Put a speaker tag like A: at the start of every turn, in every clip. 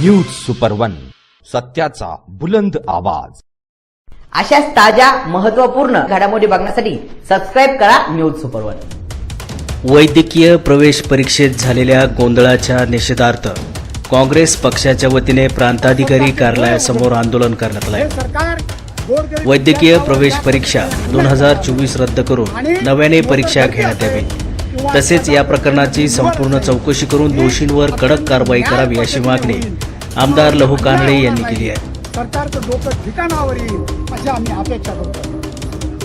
A: News super one सत्याचा बुलंद आवाज.
B: अशाच ताज्या महत्त्वपूर्ण घडामोडी बघण्यासाठी सबस्क्राईब करा न्यूज सुपर वन
C: वैद्यकीय प्रवेश परीक्षेत झालेल्या गोंधळाच्या निषेधार्थ काँग्रेस पक्षाच्या वतीने प्रांताधिकारी कार्यालयासमोर आंदोलन करण्यात आले वैद्यकीय प्रवेश परीक्षा दोन हजार चोवीस रद्द करून नव्याने परीक्षा घेण्यात यावी. तसेच या प्रकरणाची संपूर्ण चौकशी करून दोषींवर कडक कारवाई करावी अशी मागणी आमदार लहू कानडे यांनी केली आहे.
D: सरकारचं डोकं ठिकाणावर येईल अशी आम्ही अपेक्षा करतो.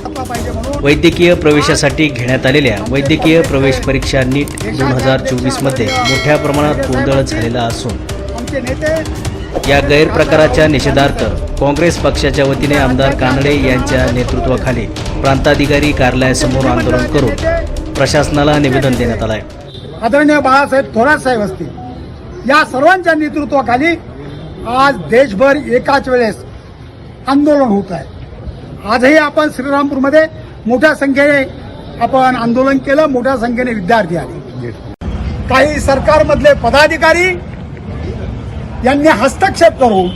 D: आता पाहिजे म्हणून
C: वैद्यकीय प्रवेशासाठी घेण्यात आलेल्या वैद्यकीय प्रवेश परीक्षा नीट दोन हजार चोवीसमध्ये मोठ्या प्रमाणात गोंधळ झालेला असून या गैरप्रकाराच्या निषेधार्थ काँग्रेस पक्षाच्या वतीने आमदार कानडे यांच्या नेतृत्वाखाली प्रांताधिकारी कार्यालयासमोर आंदोलन करून प्रशासनाला निवेदन देण्यात आलं आहे
D: आदरणीय बाळासाहेब थोरात साहेब असतील या सर्वांच्या नेतृत्वाखाली आज देशभर एकाच वेळेस आंदोलन होत आहे. आजही आपण श्रीरामपूरमध्ये मोठ्या संख्येने आपण आंदोलन केलं मोठ्या संख्येने विद्यार्थी आले. काही सरकारमधले पदाधिकारी यांनी हस्तक्षेप करून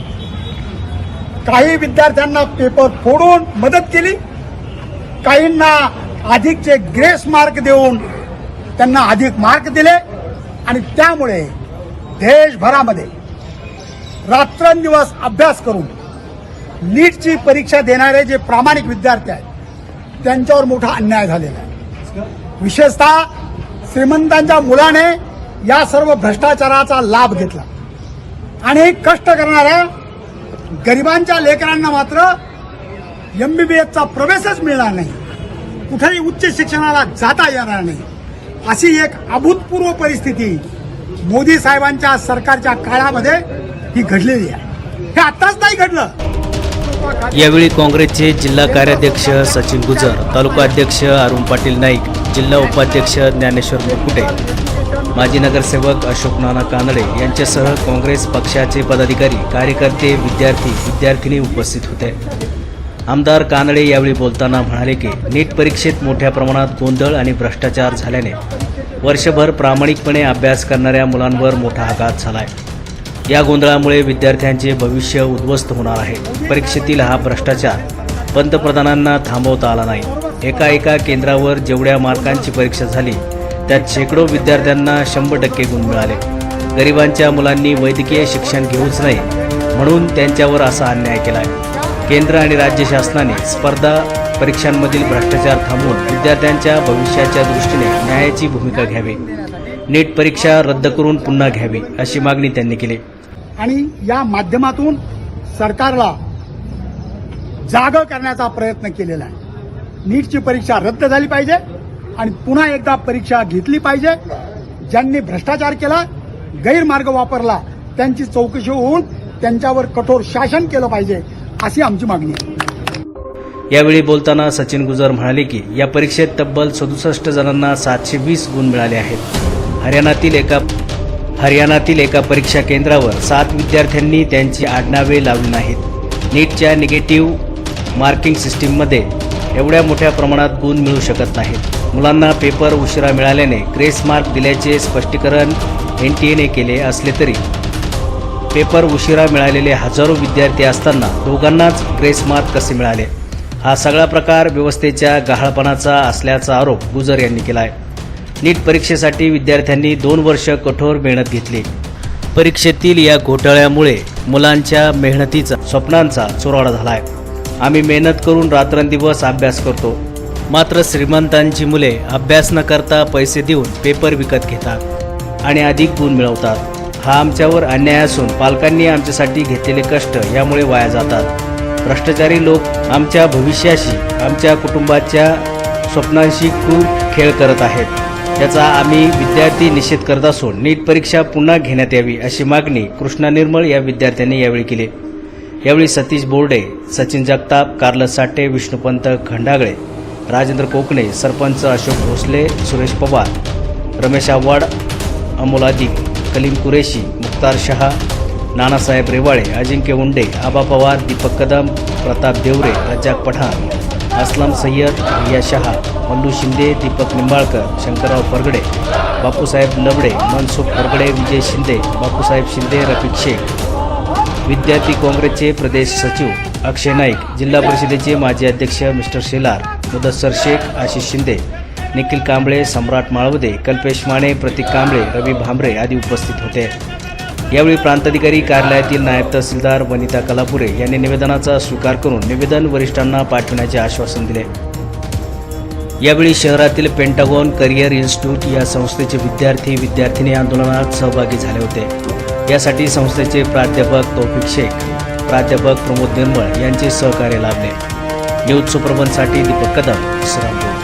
D: काही विद्यार्थ्यांना पेपर फोडून मदत केली. काहींना अधिकचे ग्रेस मार्क देऊन त्यांना अधिक मार्क दिले आणि त्यामुळे देशभरामध्ये रात्रंदिवस अभ्यास करून नीटची परीक्षा देणारे जे प्रामाणिक विद्यार्थी आहेत त्यांच्यावर मोठा अन्याय झालेला आहे. विशेषतः श्रीमंतांच्या मुलाने या सर्व भ्रष्टाचाराचा लाभ घेतला. आणि कष्ट करणाऱ्या गरिबांच्या लेकरांना मात्र एमबीबीएसचा प्रवेशच मिळणार नाही. कुठेही उच्च शिक्षणाला जाता येणार नाही. अशी एक अभूतपूर्व परिस्थिती मोदी साहेबांच्या सरकारच्या काळामध्ये ही घडलेली आहे. हे आताच नाही घडलं.
C: यावेळी काँग्रेसचे जिल्हा कार्याध्यक्ष सचिन गुजर तालुका अध्यक्ष अरुण पाटील नाईक जिल्हा उपाध्यक्ष ज्ञानेश्वर मुकुटे माजी नगरसेवक अशोक नाना कानडे यांच्यासह काँग्रेस पक्षाचे पदाधिकारी कार्यकर्ते विद्यार्थी विद्यार्थिनी उपस्थित होते. आमदार कानडे यावेळी बोलताना म्हणाले की नीट परीक्षेत मोठ्या प्रमाणात गोंधळ आणि भ्रष्टाचार झाल्याने वर्षभर प्रामाणिकपणे अभ्यास करणाऱ्या मुलांवर मोठा आघात झालाय. या गोंधळामुळे विद्यार्थ्यांचे भविष्य उद्ध्वस्त होणार आहे. परीक्षेतील हा भ्रष्टाचार पंतप्रधानांना थांबवता आला नाही. एका एका केंद्रावर जेवढ्या मार्कांची परीक्षा झाली त्यात शेकडो विद्यार्थ्यांना शंभर टक्के गुण मिळाले. गरिबांच्या मुलांनी वैद्यकीय शिक्षण घेऊच नाही म्हणून त्यांच्यावर असा अन्याय केला केंद्र आणि राज्य शासनाने स्पर्धा परीक्षांमधील भ्रष्टाचार थांबवून विद्यार्थ्यांच्या भविष्याच्या दृष्टीने न्यायाची भूमिका घ्यावी. नीट परीक्षा रद्द करून पुन्हा घ्यावी अशी मागणी त्यांनी केली.
D: आणि या माध्यमातून सरकारला जाग करण्याचा प्रयत्न केलेला आहे. नीटची परीक्षा रद्द झाली पाहिजे आणि पुन्हा एकदा परीक्षा घेतली पाहिजे. ज्यांनी भ्रष्टाचार केला गैरमार्ग वापरला त्यांची चौकशी होऊन त्यांच्यावर कठोर शासन केलं पाहिजे. अशी आमची मागणी आहे.
C: यावेळी बोलताना सचिन गुजर म्हणाले की या परीक्षेत तब्बल सदुसष्ट जणांना सातशे वीस गुण मिळाले आहेत. हरियाणातील एका हरियाणातील एका परीक्षा केंद्रावर सात विद्यार्थ्यांनी त्यांची आडनावे लावली नाहीत. नीटच्या निगेटिव्ह मार्किंग सिस्टीममध्ये एवढ्या मोठ्या प्रमाणात गुण मिळू शकत नाहीत. मुलांना पेपर उशिरा मिळाल्याने ग्रेस मार्क दिल्याचे स्पष्टीकरण एन टी एने केले असले तरी पेपर उशिरा मिळालेले हजारो विद्यार्थी असताना दोघांनाच ग्रेस मार्क कसे मिळाले? हा सगळा प्रकार व्यवस्थेच्या गहाळपणाचा असल्याचा आरोप गुजर यांनी केला आहे नीट परीक्षेसाठी विद्यार्थ्यांनी दोन वर्ष कठोर मेहनत घेतली. परीक्षेतील या घोटाळ्यामुळे मुलांच्या मेहनतीचा स्वप्नांचा चुराडा झाला आहे आम्ही मेहनत करून रात्रंदिवस अभ्यास करतो. मात्र श्रीमंतांची मुले अभ्यास न करता पैसे देऊन पेपर विकत घेतात आणि अधिक गुण मिळवतात. हा आमच्यावर अन्याय असून पालकांनी आमच्यासाठी घेतलेले कष्ट यामुळे वाया जातात. भ्रष्टाचारी लोक आमच्या भविष्याशी आमच्या कुटुंबाच्या स्वप्नांशी खूप खेळ करत आहेत. याचा आम्ही विद्यार्थी निषेध करत असून नीट परीक्षा पुन्हा घेण्यात यावी अशी मागणी कृष्णा निर्मळ या विद्यार्थ्यांनी यावेळी केली. यावेळी सतीश बोर्डे सचिन जगताप कार्लस साठे विष्णुपंत खंडागळे राजेंद्र कोकणे सरपंच अशोक भोसले सुरेश पवार रमेश आव्हाड अमोल अधिक कलीम कुरेशी मुख्तार शहा नानासाहेब रेवाळे अजिंक्य उंडे आबा पवार दीपक कदम प्रताप देवरे रज्जाक पठाण असलम सय्यद रिया शहा मल्लू शिंदे दीपक निंबाळकर शंकरराव परगडे बापूसाहेब लबडे मनसुख परगडे विजय शिंदे बापूसाहेब शिंदे रफिक शेख. विद्यार्थी काँग्रेसचे प्रदेश सचिव अक्षय नाईक जिल्हा परिषदेचे माजी अध्यक्ष मिस्टर शेलार मुदस्सर शेख आशिष शिंदे निखिल कांबळे सम्राट माळवदे कल्पेश माने प्रतीक कांबळे रवी भांबरे आदी उपस्थित होते. यावेळी प्रांताधिकारी कार्यालयातील नायब तहसीलदार वनिता कलापुरे यांनी निवेदनाचा स्वीकार करून निवेदन वरिष्ठांना पाठविण्याचे आश्वासन दिले. यावेळी शहरातील पेंटागॉन करिअर इन्स्टिट्यूट या संस्थेचे विद्यार्थी विद्यार्थिनी आंदोलनात सहभागी झाले होते. यासाठी संस्थेचे प्राध्यापक तौफिक शेख प्राध्यापक प्रमोद निर्मळ यांचे सहकार्य लाभले. न्यूज सुप्रबंधसाठी दीपक कदम श्रामपूर